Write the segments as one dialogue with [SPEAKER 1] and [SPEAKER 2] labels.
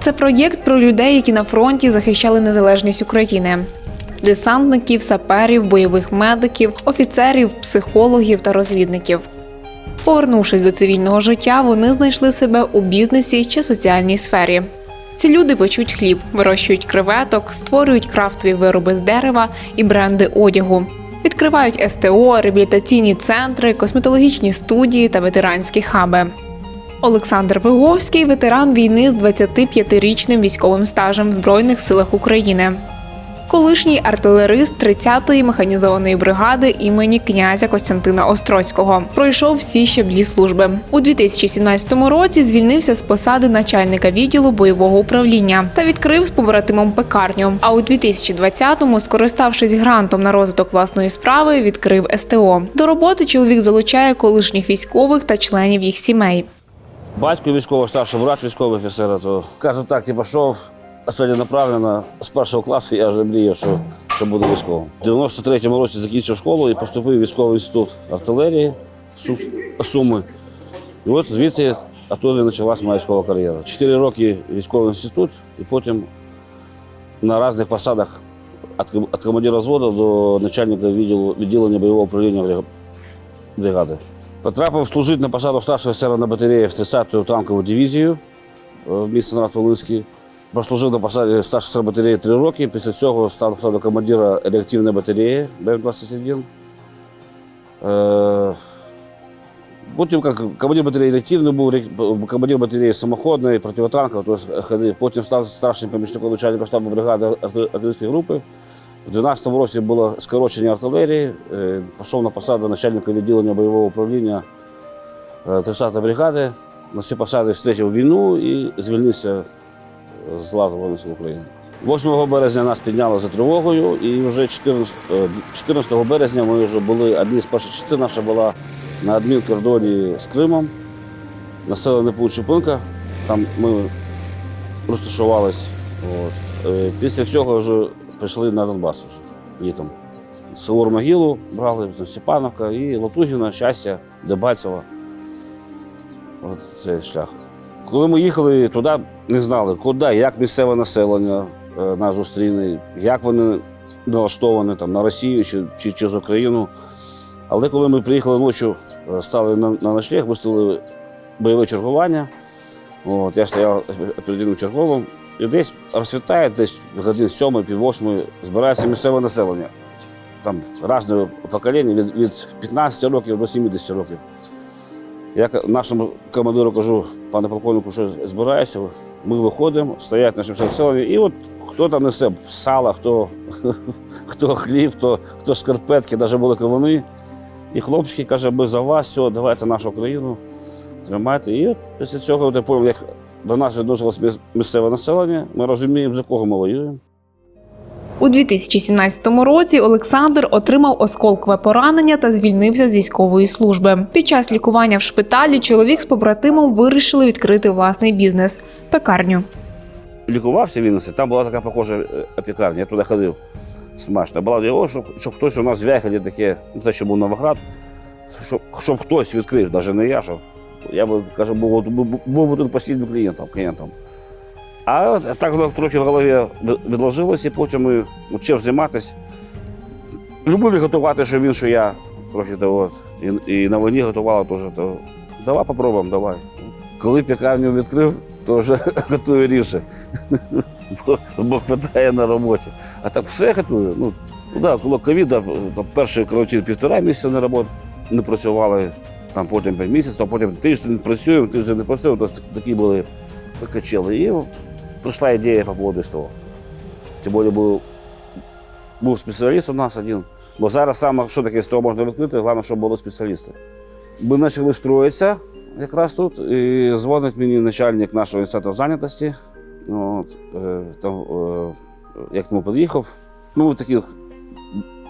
[SPEAKER 1] Це проєкт про людей, які на фронті захищали незалежність України. Десантників, саперів, бойових медиків, офіцерів, психологів та розвідників. Повернувшись до цивільного життя, вони знайшли себе у бізнесі чи соціальній сфері. Ці люди печуть хліб, вирощують креветок, створюють крафтові вироби з дерева і бренди одягу. Відкривають СТО, реабілітаційні центри, косметологічні студії та ветеранські хаби. Олександр Виговський ветеран війни з 25-річним військовим стажем в Збройних силах України. Колишній артилерист 30-ї механізованої бригади імені князя Костянтина Острозького пройшов всі щаблі служби. У 2017 році звільнився з посади начальника відділу бойового управління та відкрив з побратимом пекарню. А у 2020-му, скориставшись грантом на розвиток власної справи, відкрив СТО. До роботи чоловік залучає колишніх військових та членів їх сімей.
[SPEAKER 2] Батько військовий, старший брат військовий офіцера, то каже, так, ти пішов направлено з першого класу, я вже мріяв, що, що буду військовим. У 93-му році закінчив школу і поступив в військовий інститут артилерії Суми. І от звідти оттуда почалась моя військова кар'єра. Чотири роки військовий інститут, і потім на різних посадах від командира взводу до начальника відділу, відділення бойового управління бригади. Потрапив служити на посаду старшого офіцера на батареї в 30-ту танкову дивізію е, в місті Нарад Волинський. Прослужив на посаді старшого офіцера батареї три роки. Після цього став посаду командира реактивної батареї БМ-21. Е, Потім як командир батареї реактивної був, командир батареї самоходної, противотанкової, тобто ходив. Потім став старшим помічником начальника штабу бригади артилерійської групи. У 2012 році було скорочення артилерії, е, пішов на посаду начальника відділення бойового управління е, 30-ї бригади. На всі посади встретив війну і звільнився е, з лав Збройних сил України. 8 березня нас підняли за тривогою, і вже 14, е, 14 березня ми вже були, одні з перших частин наша була на адмінкордоні з Кримом, населений пункт Чупинка. Там ми. Е, Після цього вже пішли на Донбас вже, літом. Село Могилу брали, Степановка і Латугіна, Щастя, Дебальцево. От цей шлях. Коли ми їхали туди, не знали, куди, як місцеве населення е, нас зустріне, як вони налаштовані там, на Росію чи, чи, чи з Україну. Але коли ми приїхали ночі, е, стали на, на виставили бойове чергування. От, я стояв перед одним черговим, і десь розсвітає, десь годин сьомої, пів восьмої, збирається місцеве населення. Там різне покоління від, від 15 років до 70 років. Я нашому командиру кажу, пане полковнику, що збирається. Ми виходимо, стоять наші населення, і от хто там несе сало, хто, хто хліб, хто, хто шкарпетки, навіть були кавуни. І хлопчики каже, ми за вас, все, давайте нашу країну, тримайте. І от після цього я поняв, як до нас відносилось місцеве населення, ми розуміємо, за кого ми воюємо.
[SPEAKER 1] У 2017 році Олександр отримав осколкове поранення та звільнився з військової служби. Під час лікування в шпиталі чоловік з побратимом вирішили відкрити власний бізнес пекарню.
[SPEAKER 2] лікувався він, там була така похожа е, пекарня, я туди ходив смачно. Була його, щоб, щоб хтось у нас в Вяхелі таке, ну те, що був Новоград, щоб, щоб хтось відкрив, навіть не я, щоб я би, каже, був, був, був, тут постійним клієнтом. клієнтом. А так воно трохи в голові від- відложилось, і потім ну, чим займатися. Любили готувати, що він, що я. Трохи то от. І, і на війні готувала теж. То, давай попробуємо, давай. Коли пекарню відкрив, то вже готую ріше. Бо, бо питає на роботі. А так все готую. Ну, да, коли ковіда, перший коротше, півтора місяця не робот, не працювали, там потім місяців, а потім тиждень працюємо, тиждень не працюємо. Тобто такі були качели. І прийшла ідея по поводу СТО. Тим більше був, був спеціаліст у нас один. Бо зараз саме, що таке СТО можна відкрити, головне, щоб були спеціалісти. Ми почали строїтися якраз тут, і дзвонить мені начальник нашого інституту зайнятості. От, е, там, е, як тому під'їхав. Ну, в таких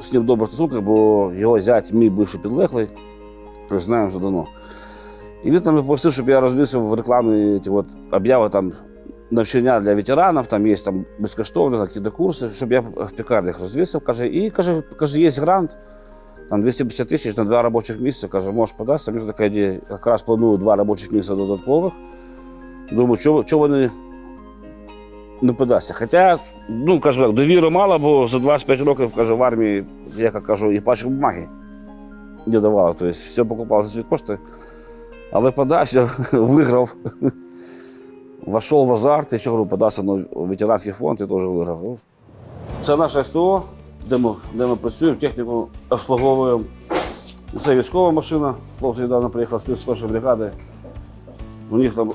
[SPEAKER 2] з ним добрих стосунках, бо його зять, мій бивший підлеглий, знаємо вже давно. І він там мене попросив, щоб я розвісив в рекламі ті от, обяви там навчання для ветеранів, там є там безкоштовні якісь курси, щоб я в пекарнях розвісив. Каже, і каже, каже, є грант, там 250 тисяч на два робочих місця. Каже, можеш податися. Мені така ідея, якраз планую два робочих місця додаткових. Думаю, що, що вони не подасться. Хоча, ну кажу, довіри мало, бо за 25 років кажу, в армії, я як кажу, і пачку бумаги не давав. Тобто все покупав за свої кошти. Але подався, виграв. Вошел в азарт, ще говорю, подався на ветеранський фонд і теж виграв. Ну, Це наше СТО, де ми, де ми працюємо, техніку обслуговуємо. Це військова машина. Хлопці недавно приїхали з 31 бригади. У них там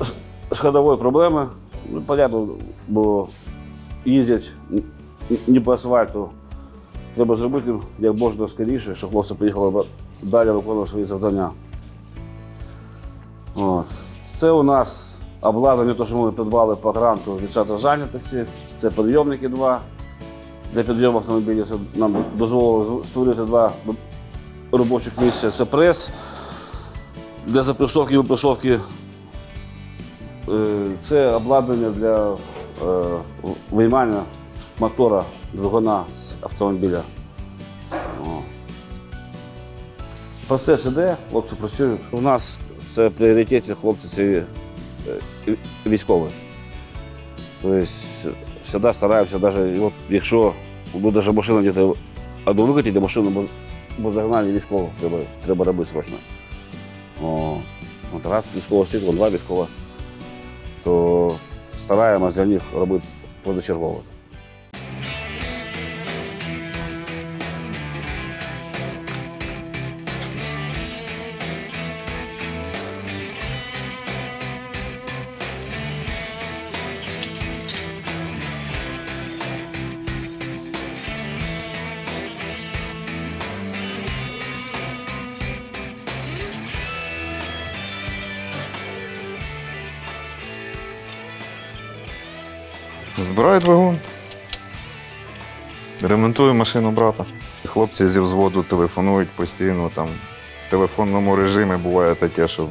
[SPEAKER 2] з- з ходовою проблеми. Ну, понятно, бо їздять не по асфальту. Треба зробити як можна скоріше, щоб хлопці приїхали б далі виконувати свої завдання. От. Це у нас обладнання, те, що ми придбали по гранту від центру зайнятості. Це підйомники два для підйому автомобілів. Нам дозволило створити два робочих місця. Це прес для запресовки і випресовки. Е, Це обладнання для е, виймання мотора двигуна з автомобіля. О. Процес іде, хлопці працюють. У нас це в пріоритеті хлопці це е, військові. Тобто завжди стараємося, навіть от, якщо ну, даже машина десь одну викатити, машину бо, загнали військову, треба, треба робити срочно. О, от раз військово світло, два військова, то стараємось для них робити позачергово.
[SPEAKER 3] Збираю двигун. Ремонтую машину брата. Хлопці зі взводу телефонують постійно. Там, в телефонному режимі буває таке, що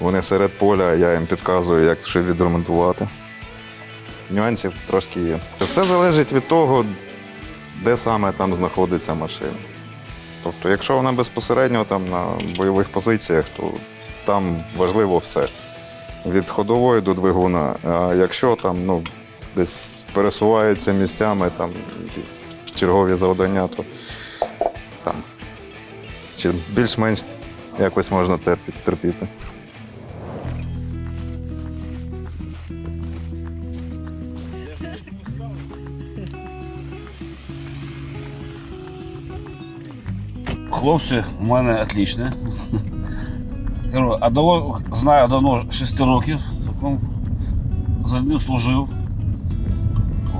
[SPEAKER 3] вони серед поля, я їм підказую, як що відремонтувати. Нюансів трошки є. Все залежить від того, де саме там знаходиться машина. Тобто, якщо вона безпосередньо там на бойових позиціях, то там важливо все. Від ходової до двигуна. А якщо там ну, десь пересувається місцями, там якісь чергові завдання, то там чи більш-менш якось можна терпіти.
[SPEAKER 2] Хлопці у мене отлічні. Одного знаю давно 6 років. За ним служив.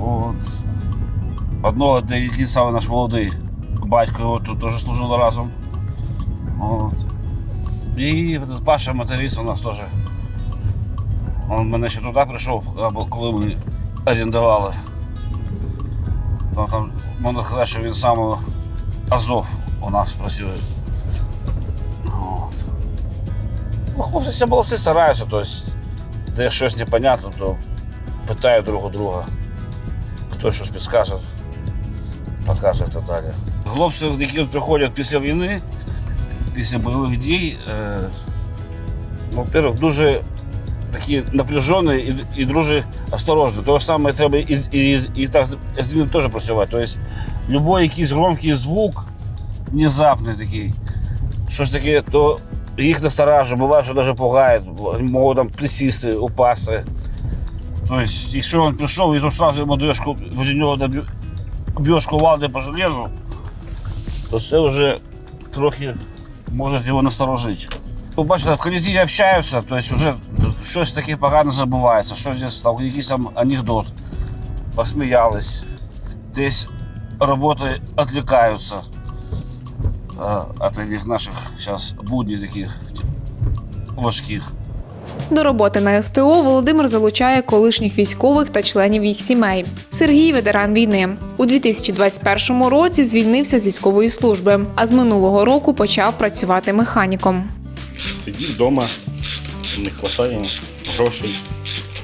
[SPEAKER 2] От. Одного, де який саме наш молодий батько його тут теж служили разом. От. І Паша матеріс у нас теж. Он мене ще туди прийшов, коли ми орендували. То там можна сказати, що він саме Азов у нас працює. Ну, хлопці всі молодці стараються, тобто, де щось непонятно, то питають друг у друга. Хто щось підскаже, покаже і далі. Хлопці, які приходять після війни, після бойових дій, е, ну, во-первых, дуже такі напряжені і, і дуже осторожні. Того ж саме треба і, і, і так з- ним теж працювати. Тобто, любой якийсь громкий звук, внезапний такий, щось таке, то їх насторажує, буває, що навіть пугають, можуть там присісти, упасти. Тобто, якщо він прийшов і там одразу йому даєш ку- возле нього доб'ю- б'єш кувалди по железу, то це вже трохи може його насторожити. Ви бачите, в колективі общаються, тобто вже щось таке погано забувається, щось десь там, якийсь там анекдот, посміялись, десь роботи відвлікаються а, от этих наших зараз буднів таких важких.
[SPEAKER 1] До роботи на СТО Володимир залучає колишніх військових та членів їх сімей. Сергій ветеран війни. У 2021 році звільнився з військової служби, а з минулого року почав працювати механіком.
[SPEAKER 4] Сидів вдома, не вистачає грошей,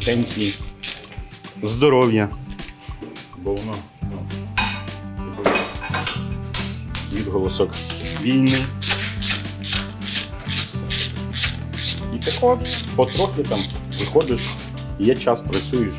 [SPEAKER 4] пенсії, здоров'я. Бо воно ну, відголосок війни. Так от потрохи там виходиш, є час, працюєш.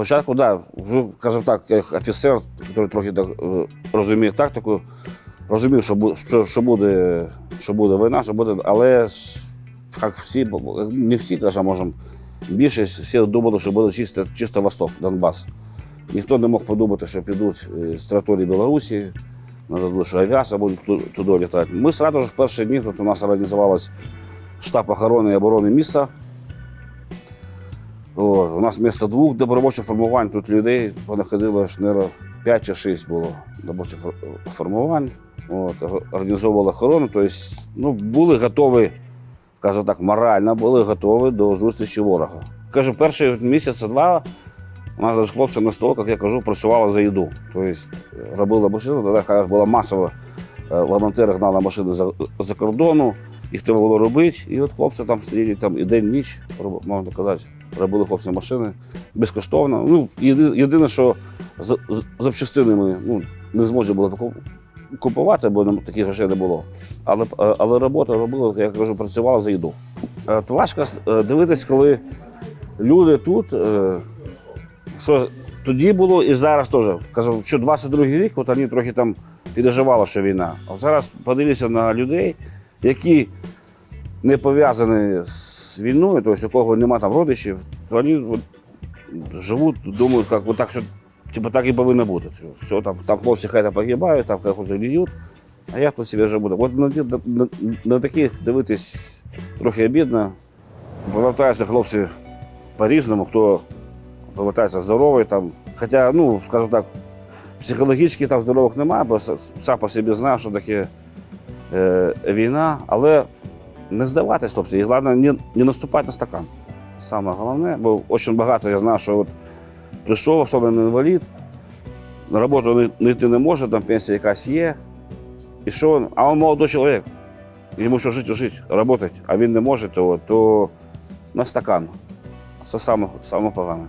[SPEAKER 2] Спочатку, да, вже, скажімо так, як офіцер, який трохи так, е, розуміє тактику, розумів, що, що, що, буде, що буде війна, що буде, але як всі, не всі, каже, можемо, більшість всі думали, що буде чисто, чисто Восток, Донбас. Ніхто не мог подумати, що підуть е, з території Білорусі, надо, що авіація буде туди літати. Ми одразу ж в перші дні тут у нас організувалась штаб охорони і оборони міста. От, у нас вмісто двох добровольчих формувань тут людей понаходило аж, наверное, 5 чи 6 було добровольчих формувань. От, організовували охорону, тобто ну, були готові, скажімо так, морально були готові до зустрічі ворога. Кажу, перші місяця-два у нас даже хлопці на стол, як я кажу, працювали за їду. Тобто робили машину, тоді була масово, е, волонтери гнали машини за, за кордону, їх треба було робити. І от хлопці там сиділи там і день, ніч, можна казати, робили хлопці машини безкоштовно. Ну, єдине, що запчастини ми ну, не зможемо було купувати, бо таких грошей не було. Але, е, але робота робила, я кажу, працювала за їду. Е, важко е, дивитись, коли люди тут. що тоді було і зараз теж. Кажу, що 22-й рік, от вони трохи там переживали, що війна. А зараз подивіться на людей, які не пов'язані з війною, тобто у кого немає там родичів, то вони от, живуть, думають, як так, що типу, так і повинно бути. Все, там, там хлопці хай там погибають, там хай гниють, а я тут собі живу. От на, на, на, таких дивитись трохи обідно. Повертаються хлопці по-різному, хто повертається здоровий. Там. Хоча, ну, скажімо так, психологічно там здорових немає, бо сам по собі знаю, що таке е, війна, але не здаватись, хлопці, і головне не, не наступати на стакан. Саме головне, бо дуже багато я знаю, що от прийшов, особливо інвалід, на роботу не, йти не може, там пенсія якась є. І що він? А він молодий чоловік. Йому що жити, жити, працювати, а він не може, то, то на стакан. Це саме, саме погане.